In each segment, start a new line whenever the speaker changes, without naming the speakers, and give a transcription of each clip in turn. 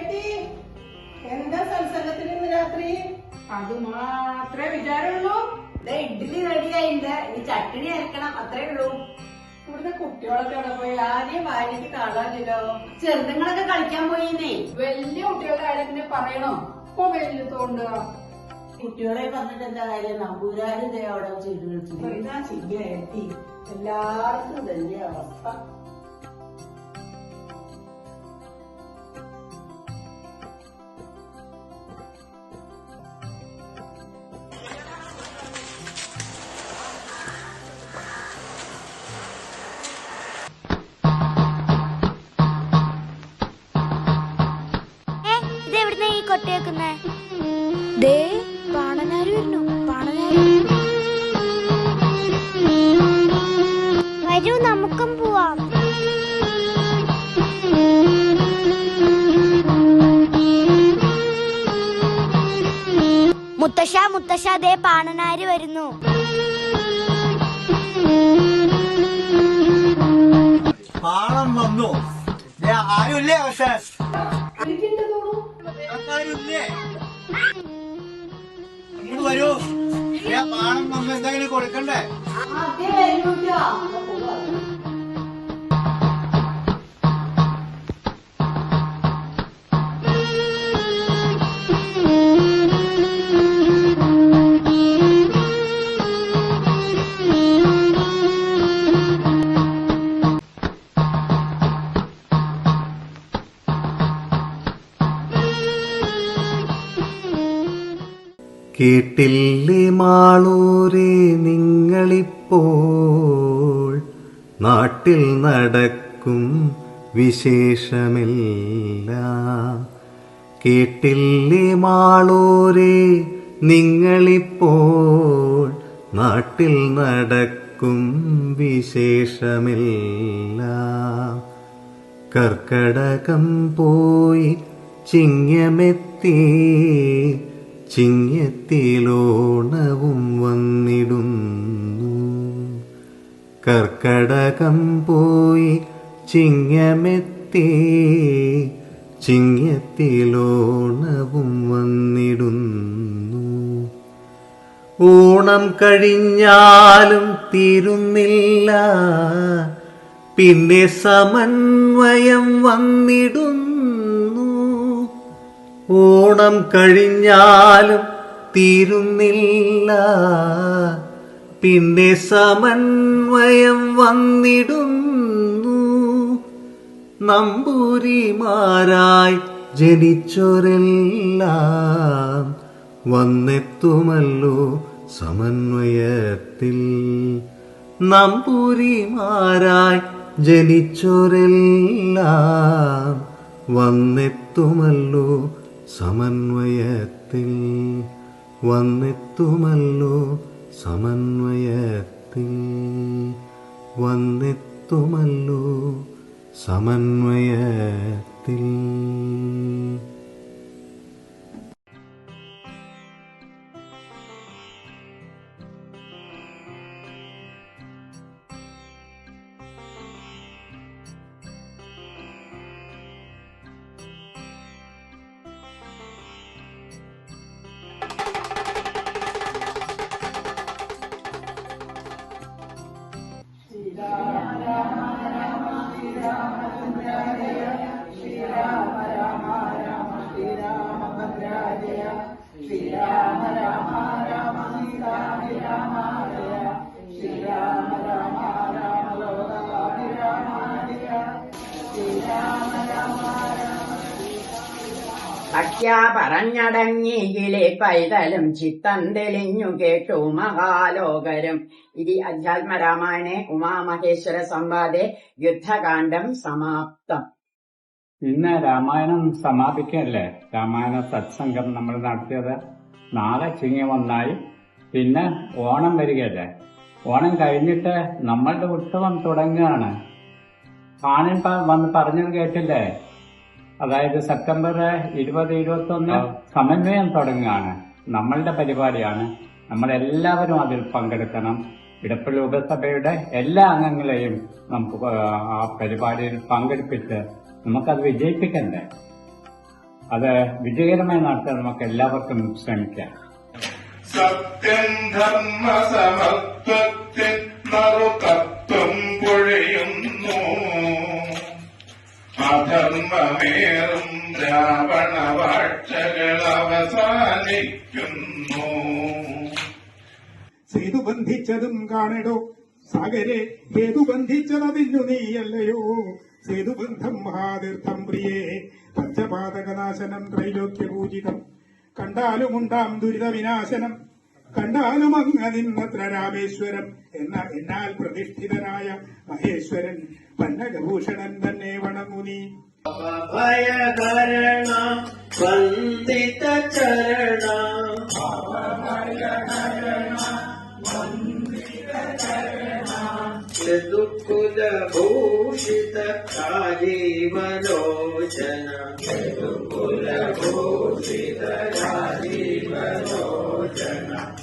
ചേട്ടി എന്താ സത്സംഗത്തിന് ഇന്ന് രാത്രി? അത് മാത്രമേ വിചാരമുള്ളൂ.
ഇഡ്ഡലി റെഡിയായിണ്ട് ഇനി ചട്ടിണി അരക്കണം. അത്രേ ഉള്ളൂ.
ഇവിടുത്തെ കുട്ടികളൊക്കെ അവിടെ പോയി? ആരെയും ഭാര്യക്ക് കാണാനില്ലോ
ചെറുതുങ്ങളൊക്കെ കളിക്കാൻ പോയിന്നേ.
വലിയ കുട്ടികളുടെ കാര്യം പിന്നെ പറയണോ? ഇപ്പൊ വലുതുകൊണ്ട്
കുട്ടികളെ പറഞ്ഞിട്ട് എന്താ കാര്യം? നമ്പൂരാരും അവിടെ ചെയ്തു
കളിച്ചു എല്ലാവർക്കും തന്നെ അവസ്ഥ.
ദേ പാണനാര് വരുന്നു. പാണനാര്. വരൂ നമുക്കും പോവാം. മുത്തശ്ശ മുത്തശ്ശ ദേ പാണനാര് വരുന്നു.
പാളം വന്നു. ദേ, ആരുമില്ലേ പക്ഷേ? ആരുമില്ലേ? ഇങ്ങോട്ട് വരൂ. പാളം വന്നു എന്തെങ്കിലും കൊടുക്കണ്ടേ?
കേട്ടില്ലേ മാളൂരെ നിങ്ങളിപ്പോൾ? നാട്ടിൽ നടക്കും വിശേഷമില്ല. കേട്ടില്ലേ മാളൂരെ നിങ്ങളിപ്പോൾ? നാട്ടിൽ നടക്കും വിശേഷമില്ല. കർക്കടകം പോയി ചിങ്ങമെത്തി. ചിങ്ങത്തിലോണവും വന്നിടുന്നു. കർക്കടകം പോയി ചിങ്ങമെത്തി ചിങ്ങത്തിലോണവും വന്നിടുന്നു. ഓണം കഴിഞ്ഞാലും തീരുന്നില്ല പിന്നെ സമന്വയം വന്നിടുന്നു. ഓണം കഴിഞ്ഞാലും തീരുന്നില്ല. പിന്നെ സമന്വയം വന്നിടുന്നു. നമ്പൂരിമാരായി ജനിച്ചോരെല്ലാം വന്നെത്തുമല്ലോ സമന്വയത്തിൽ. നമ്പൂരിമാരായി ജനിച്ചോരെല്ലാം വന്നെത്തുമല്ലോ സമന്വയത്തിൽ വന്നെത്തുമല്ലോ സമന്വയത്തിൽ വന്നെത്തുമല്ലോ സമന്വയത്തിൽ
സഖ്യ പറഞ്ഞടങ്ങിയിലെ പൈതലും ചിത്തം തെളിഞ്ഞു കേട്ടു മഹാലോകരും. ഇതി അധ്യാത്മരാമായണെ ഉമാമഹേശ്വര സംവാദേ യുദ്ധകാന്ഡം സമാപ്തം.
ഇന്ന് രാമായണം സമാപിക്കല്ലേ? രാമായണ സത്സംഗം നമ്മൾ നടത്തിയത്. നാളെ ചിങ്ങി ഒന്നായി. പിന്നെ ഓണം വരികയല്ലേ? ഓണം കഴിഞ്ഞിട്ട് നമ്മളുടെ ഉത്സവം തുടങ്ങുകയാണ്. കാണിൽ പ- വന്ന് പറഞ്ഞത് കേട്ടില്ലേ? അതായത് സെപ്റ്റംബർ ഇരുപത് ഇരുപത്തി ഒന്ന് സമന്വയം തുടങ്ങുകയാണ്. നമ്മളുടെ പരിപാടിയാണ്. നമ്മളെല്ലാവരും അതിൽ പങ്കെടുക്കണം. ഇടപ്പള്ളി ഉപസഭയുടെ എല്ലാ അംഗങ്ങളെയും നമുക്ക് ആ പരിപാടിയിൽ പങ്കെടുപ്പിച്ച് നമുക്കത് വിജയിപ്പിക്കണ്ടേ? അത് വിജയകരമായി നടത്താൻ നമുക്ക് എല്ലാവർക്കും ശ്രമിക്കാം.
സത്യം ധർമ്മ സമത്വത്തിൽ നറുകത്വം അധർമ്മമേറും രാവണ വാഴ്ചകൾ അവസാനിക്കുന്നു
സേതു ബന്ധിച്ചതും കാണടോ? സാഗരെ സേതു ബന്ധിച്ചതതിഞ്ഞു നീയല്ലയോ? സേതുബന്ധം മഹാതീർത്ഥം പ്രിയേ പഞ്ചപാതകനാശനം ത്രൈലോക്യപൂജിതം. കണ്ടാലുമുണ്ടാം ദുരിത വിനാശനം കണ്ടാലും അങ്ങ് നിന്നത്ര രാമേശ്വരം എന്ന എന്നാൽ പ്രതിഷ്ഠിതനായ മഹേശ്വരൻ പന്നകഭൂഷണൻ തന്നെ വണങ്ങു നീ
ഭയകരണ വന്ദിത ചരണ. യദുകുലഭൂഷിത രാജീവലോചന യദുകുലഭൂഷിത രാജീവലോചന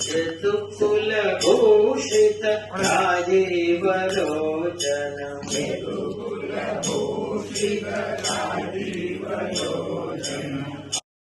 చతుకుల భూషిత రాజేవరో